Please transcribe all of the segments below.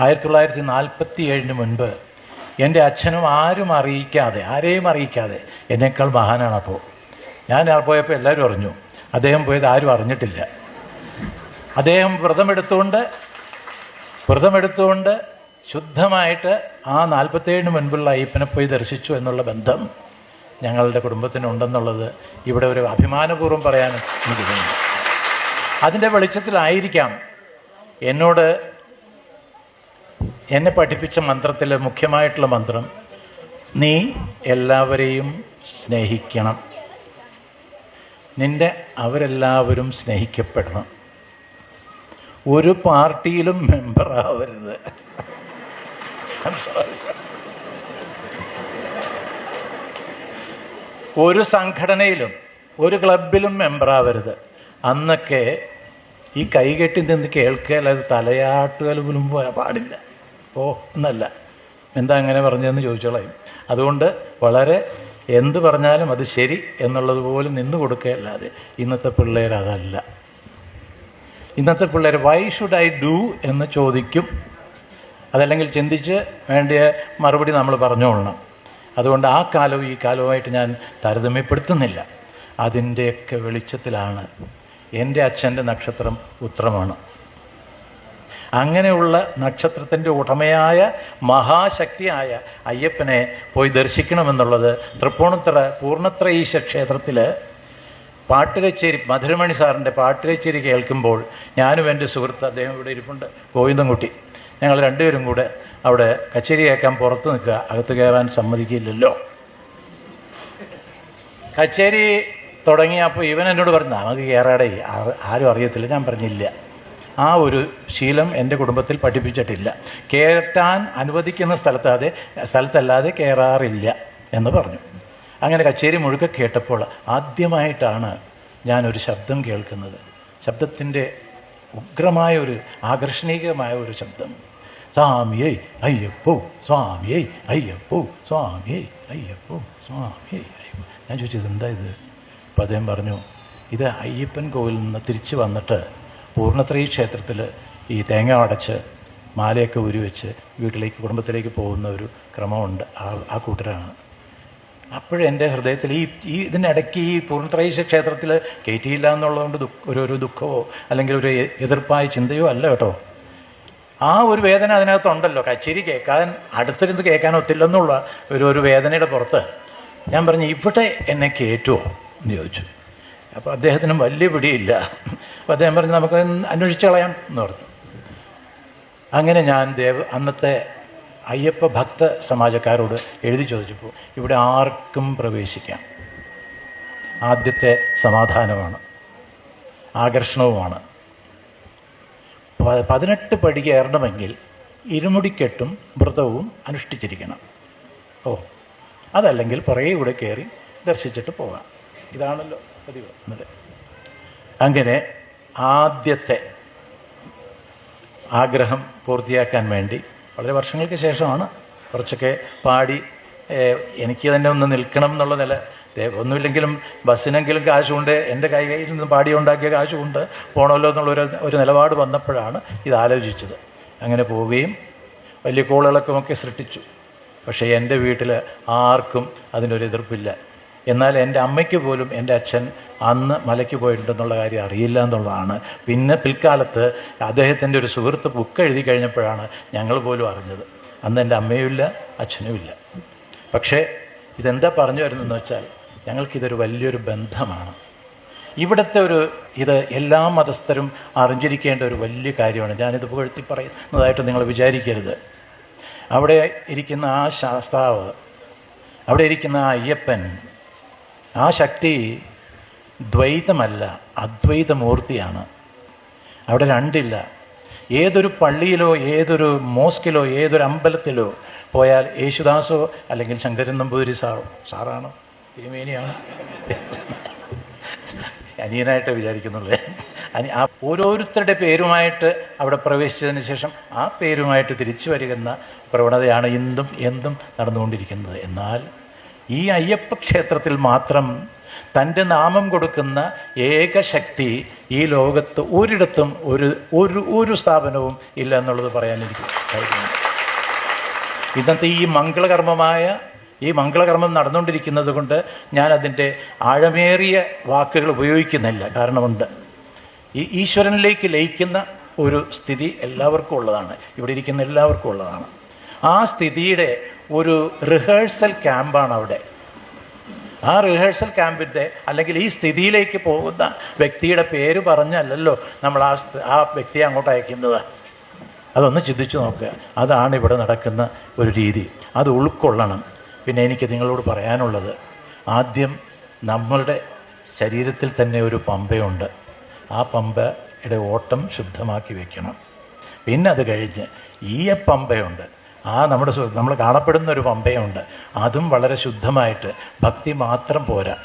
ആയിരത്തി തൊള്ളായിരത്തി നാൽപ്പത്തി ഏഴിന് മുൻപ് എന്റെ അച്ഛനും ആരും അറിയിക്കാതെ ആരെയും അറിയിക്കാതെ എന്നേക്കാൾ മഹാനാണ് അപ്പോൾ. ഞാൻ പോയപ്പോൾ എല്ലാവരും അറിഞ്ഞു. അദ്ദേഹം പോയത് ആരും അറിഞ്ഞിട്ടില്ല. അദ്ദേഹം വ്രതമെടുത്തുകൊണ്ട് വ്രതമെടുത്തുകൊണ്ട് ശുദ്ധമായിട്ട് ആ നാൽപ്പത്തേഴിന് മുൻപുള്ള അയ്യപ്പനെ പോയി ദർശിച്ചു എന്നുള്ള ബന്ധം ഞങ്ങളുടെ കുടുംബത്തിനുണ്ടെന്നുള്ളത് ഇവിടെ ഒരു അഭിമാനപൂർവം പറയാൻ എനിക്ക് തോന്നുന്നു. അതിന്റെ വെളിച്ചത്തിലായിരിക്കാം എന്നോട് എന്നെ പഠിപ്പിച്ച മന്ത്രത്തിൽ മുഖ്യമായിട്ടുള്ള മന്ത്രം നീ എല്ലാവരെയും സ്നേഹിക്കണം. നിന്റെ അവരെല്ലാവരും സ്നേഹിക്കപ്പെടണം. ഒരു പാർട്ടിയിലും മെമ്പർ ആവരുത്. ഒരു സംഘടനയിലും ഒരു ക്ലബിലും മെമ്പർ ആവരുത്. അന്നൊക്കെ ഈ കൈകെട്ടി നിന്ന് കേൾക്കുക അല്ലാതെ തലയാട്ടുകൽ പോലും പാടില്ല. ഓ എന്നല്ല എന്താ അങ്ങനെ പറഞ്ഞതെന്ന് ചോദിച്ചോളയും അതുകൊണ്ട് വളരെ എന്ത് പറഞ്ഞാലും അത് ശരി എന്നുള്ളത് പോലും നിന്ന് കൊടുക്കുകയല്ലാതെ ഇന്നത്തെ പിള്ളേർ അതല്ല. ഇന്നത്തെ പിള്ളേർ വൈ ഷുഡ് ഐ ഡു എന്ന് ചോദിക്കും. അതല്ലെങ്കിൽ ചിന്തിച്ച് വേണ്ടിയ മറുപടി നമ്മൾ പറഞ്ഞുകൊള്ളണം അതുകൊണ്ട് ആ കാലവും ഈ കാലവുമായിട്ട് ഞാൻ താരതമ്യപ്പെടുത്തുന്നില്ല. അതിന്റെയൊക്കെ വെളിച്ചത്തിലാണ്. എന്റെ അച്ഛന്റെ നക്ഷത്രം ഉത്രമാണ് അങ്ങനെയുള്ള നക്ഷത്രത്തിന്റെ ഉടമയായ മഹാശക്തിയായ അയ്യപ്പനെ പോയി ദർശിക്കണമെന്നുള്ളത് തൃപ്പൂണിത്തറ പൂർണത്ര ഈശ ക്ഷേത്രത്തിൽ പാട്ടുകച്ചേരി മധുരമണി സാറിന്റെ പാട്ടുകച്ചേരി കേൾക്കുമ്പോൾ ഞാനും എന്റെ സുഹൃത്ത് അദ്ദേഹം ഇവിടെ ഇരിപ്പുണ്ട് ഗോവിന്ദൻകുട്ടി. ഞങ്ങൾ രണ്ടുപേരും കൂടെ അവിടെ കച്ചേരി കേൾക്കാൻ പുറത്ത് നിൽക്കുക അകത്ത് കയറാൻ സമ്മതിക്കില്ലല്ലോ. കച്ചേരി തുടങ്ങിയപ്പോൾ ഇവൻ എന്നോട് പറഞ്ഞു നമുക്ക് കയറാടേ ആരും അറിയത്തില്ല. ഞാൻ പറഞ്ഞില്ല. ആ ഒരു ശീലം എന്റെ കുടുംബത്തിൽ പഠിപ്പിച്ചിട്ടില്ല. കയറ്റാൻ അനുവദിക്കുന്ന സ്ഥലത്താതെ സ്ഥലത്തല്ലാതെ കയറാറില്ല എന്ന് പറഞ്ഞു. അങ്ങനെ കച്ചേരി മുഴുക്ക കേട്ടപ്പോൾ ആദ്യമായിട്ടാണ് ഞാനൊരു ശബ്ദം കേൾക്കുന്നത്. ശബ്ദത്തിന്റെ ഉഗ്രമായ ഒരു ആകർഷണീയമായ ഒരു ശബ്ദം. സ്വാമിയേ അയ്യപ്പോ സ്വാമിയേ അയ്യപ്പോ സ്വാമിയേ അയ്യപ്പോ സ്വാമിയേ അയ്യപ്പോ. ഞാൻ ചോദിച്ചത് എന്താ ഇത്? അപ്പം അദ്ദേഹം പറഞ്ഞു ഇത് അയ്യപ്പൻ കോവിൽ നിന്ന് തിരിച്ച് വന്നിട്ട് പൂർണത്രയി ക്ഷേത്രത്തിൽ ഈ തേങ്ങ അടച്ച് മാലയൊക്കെ ഉരുവെച്ച് വീട്ടിലേക്ക് കുടുംബത്തിലേക്ക് പോകുന്ന ഒരു ക്രമമുണ്ട്. ആ ആ കൂട്ടരാണ്. അപ്പോഴെന്റെ ഹൃദയത്തിൽ ഈ ഈ ഇതിനിടയ്ക്ക് ഈ പൂർണത്രയീശ ക്ഷേത്രത്തിൽ കയറ്റിയില്ല എന്നുള്ളതുകൊണ്ട് ദുഃഖ ഒരു ഒരു ദുഃഖമോ അല്ലെങ്കിൽ ഒരു എതിർപ്പായ ചിന്തയോ അല്ല കേട്ടോ. ആ ഒരു വേദന അതിനകത്തുണ്ടല്ലോ. കച്ചേരി കേൾക്കാൻ അടുത്തിരുന്ന് കേൾക്കാൻ ഒത്തില്ലെന്നുള്ള ഒരു ഒരു വേദനയുടെ പുറത്ത് ഞാൻ പറഞ്ഞു ഇവിടെ എന്നെ കയറ്റുമോ എന്ന് ചോദിച്ചു. അപ്പോൾ അദ്ദേഹത്തിനും വലിയ പിടിയില്ല. അപ്പോൾ അദ്ദേഹം പറഞ്ഞു നമുക്ക് അന്വേഷിച്ച് കളയാം എന്ന് പറഞ്ഞു. അങ്ങനെ ഞാൻ ദേവ അന്നത്തെ അയ്യപ്പ ഭക്ത സമാജക്കാരോട് എഴുതി ചോദിച്ചപ്പോൾ ഇവിടെ ആർക്കും പ്രവേശിക്കാം. ആദ്യത്തെ സമാധാനമാണ്. ആകർഷണവുമാണ്. പതിനെട്ട് പടി കയറണമെങ്കിൽ ഇരുമുടിക്കെട്ടും വ്രതവും അനുഷ്ഠിച്ചിരിക്കണം. ഓ അതല്ലെങ്കിൽ പുറകെ കൂടെ കയറി ദർശിച്ചിട്ട് പോകാം. ഇതാണല്ലോ പതിവ്. അങ്ങനെ ആദ്യത്തെ ആഗ്രഹം പൂർത്തിയാക്കാൻ വേണ്ടി വളരെ വർഷങ്ങൾക്ക് ശേഷമാണ് കുറച്ചൊക്കെ പാടി എനിക്ക് തന്നെ ഒന്ന് നിൽക്കണം എന്നുള്ള നില. ഒന്നുമില്ലെങ്കിലും ബസ്സിനെങ്കിലും കാശുകൊണ്ട് എന്റെ കൈ കയ്യിൽ നിന്ന് പാടി ഉണ്ടാക്കിയ കാശുകൊണ്ട് പോകണമല്ലോ എന്നുള്ളൊരു ഒരു നിലപാട് വന്നപ്പോഴാണ് ഇത് ആലോചിച്ചത് അങ്ങനെ പോവുകയും വലിയ കോളിളക്കമൊക്കെ സൃഷ്ടിച്ചു. പക്ഷേ എന്റെ വീട്ടിൽ ആർക്കും അതിനൊരു എതിർപ്പില്ല. എന്നാൽ എന്റെ അമ്മയ്ക്ക് പോലും എന്റെ അച്ഛൻ അന്ന് മലയ്ക്ക് പോയിട്ടുണ്ടെന്നുള്ള കാര്യം അറിയില്ല എന്നുള്ളതാണ്. പിന്നെ പിൽക്കാലത്ത് അദ്ദേഹത്തിന്റെ ഒരു സുഹൃത്ത് ബുക്ക് എഴുതി കഴിഞ്ഞപ്പോഴാണ് ഞങ്ങൾ പോലും അറിഞ്ഞത്. അന്ന് എന്റെ അമ്മയുമില്ല അച്ഛനുമില്ല പക്ഷേ ഇതെന്താ പറഞ്ഞു വരുന്നതെന്ന് വെച്ചാൽ ഞങ്ങൾക്കിതൊരു വലിയൊരു ബന്ധമാണ്. ഇവിടുത്തെ ഒരു ഇത് എല്ലാ മതസ്ഥരും അറിഞ്ഞിരിക്കേണ്ട ഒരു വലിയ കാര്യമാണ്. ഞാനിത് പുകഴ്ത്തി പറയുന്നതായിട്ട് നിങ്ങൾ വിചാരിക്കരുത്. അവിടെ ഇരിക്കുന്ന ആ ശാസ്താവ് അവിടെ ഇരിക്കുന്ന ആ അയ്യപ്പൻ ആ ശക്തി ദ്വൈതമല്ല അദ്വൈതമൂർത്തിയാണ്. അവിടെ രണ്ടില്ല. ഏതൊരു പള്ളിയിലോ ഏതൊരു മോസ്കിലോ ഏതൊരു അമ്പലത്തിലോ പോയാൽ യേശുദാസോ അല്ലെങ്കിൽ ശങ്കരൻ നമ്പൂതിരി സാറോ സാറാണോ? തിരുമേനിയാണ്? അനിയനായിട്ട് വിചാരിക്കുന്നുള്ളത് അനി ആ ഓരോരുത്തരുടെ പേരുമായിട്ട് അവിടെ പ്രവേശിച്ചതിന് ശേഷം ആ പേരുമായിട്ട് തിരിച്ചു വരുന്ന പ്രവണതയാണ് ഇന്നും എന്തും നടന്നുകൊണ്ടിരിക്കുന്നത്. എന്നാൽ ഈ അയ്യപ്പ ക്ഷേത്രത്തിൽ മാത്രം തന്റെ നാമം കൊടുക്കുന്ന ഏക ശക്തി ഈ ലോകത്ത് ഒരിടത്തും ഒരു ഒരു ഒരു സ്ഥാപനവും ഇല്ല എന്നുള്ളത് പറയാനിരിക്കും. ഇന്നത്തെ ഈ മംഗളകർമ്മമായ ഈ മംഗളകർമ്മം നടന്നുകൊണ്ടിരിക്കുന്നത് കൊണ്ട് ഞാൻ അതിന്റെ ആഴമേറിയ വാക്കുകൾ ഉപയോഗിക്കുന്നില്ല. കാരണമുണ്ട് ഈ ഈശ്വരനിലേക്ക് ലയിക്കുന്ന ഒരു സ്ഥിതി എല്ലാവർക്കും ഉള്ളതാണ്. ഇവിടെ ഇരിക്കുന്ന എല്ലാവർക്കും ഉള്ളതാണ്. ആ സ്ഥിതിയുടെ ഒരു റിഹേഴ്സൽ ക്യാമ്പാണ് അവിടെ. ആ റിഹേഴ്സൽ ക്യാമ്പിന്റെ അല്ലെങ്കിൽ ഈ സ്ഥിതിയിലേക്ക് പോകുന്ന വ്യക്തിയുടെ പേര് പറഞ്ഞല്ലല്ലോ നമ്മൾ ആ ആ വ്യക്തിയെ അങ്ങോട്ട് അയക്കുന്നത്. അതൊന്ന് ചിന്തിച്ചു നോക്കുക. അതാണ് ഇവിടെ നടക്കുന്ന ഒരു രീതി. അത് ഉൾക്കൊള്ളണം. പിന്നെ എനിക്ക് നിങ്ങളോട് പറയാനുള്ളത്. ആദ്യം നമ്മളുടെ ശരീരത്തിൽ തന്നെ ഒരു പമ്പയുണ്ട്. ആ പമ്പയുടെ ഓട്ടം ശുദ്ധമാക്കി വയ്ക്കണം പിന്നെ അത് കഴിഞ്ഞ് ഈ പമ്പയുണ്ട്. ആ നമ്മുടെ നമ്മൾ കാണപ്പെടുന്ന ഒരു പമ്പയുണ്ട്. അതും വളരെ ശുദ്ധമായിട്ട്. ഭക്തി മാത്രം പോരാ.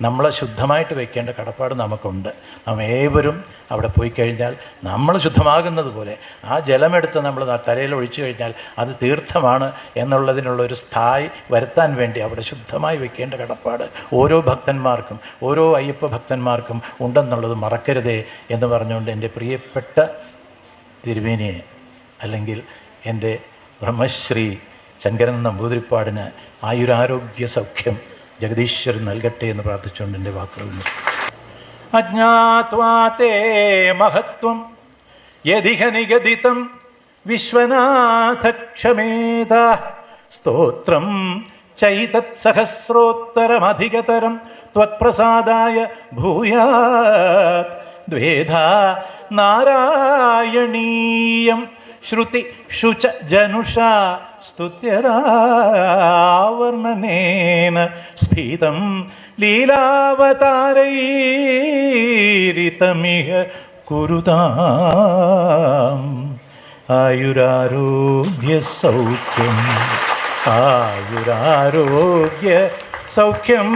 നമ്മളെ ശുദ്ധമായിട്ട് വയ്ക്കേണ്ട കടപ്പാട് നമുക്കുണ്ട്. നാം ഏവരും അവിടെ പോയി കഴിഞ്ഞാൽ നമ്മൾ ശുദ്ധമാകുന്നത് പോലെ ആ ജലമെടുത്ത് നമ്മൾ തലയിൽ ഒഴിച്ചു കഴിഞ്ഞാൽ അത് തീർത്ഥമാണ് എന്നുള്ളതിനുള്ള ഒരു സ്ഥായി വരുത്താൻ വേണ്ടി അവിടെ ശുദ്ധമായി വെക്കേണ്ട കടപ്പാട് ഓരോ ഭക്തന്മാർക്കും ഓരോ അയ്യപ്പ ഭക്തന്മാർക്കും ഉണ്ടെന്നുള്ളത് മറക്കരുതേ എന്ന് പറഞ്ഞുകൊണ്ട് എന്റെ പ്രിയപ്പെട്ട തിരുവേനിയെ അല്ലെങ്കിൽ എന്റെ ബ്രഹ്മശ്രീ ശങ്കരൻ നമ്പൂതിരിപ്പാടിന് ആയുരാരോഗ്യ സൗഖ്യം ജഗദീശ്വരൻ നൽകട്ടെ എന്ന് പ്രാർത്ഥിച്ചുകൊണ്ട് എന്റെ വാക്കുകൾ അജ്ഞാത്വാതേ മഹത്വം യതിഹ നിഗതിതം വിശ്വനാഥക്ഷമേത സ്തോത്രം ചൈതത്സഹസ്രോത്തരമധികതരം ത്വത്പ്രസാദായ ഭൂയാത് ദ്വേധ നാരായണീയം. ശ്രുതി ശുച ജനുഷ സ്തുത്യരാവർണനേന സ്ഫീതം ലീലാവതാരൈരിതമിഹ കുരുതാം. ആയുരാരോഗ്യ സൗഖ്യം ആയുരാരോഗ്യ സൗഖ്യം.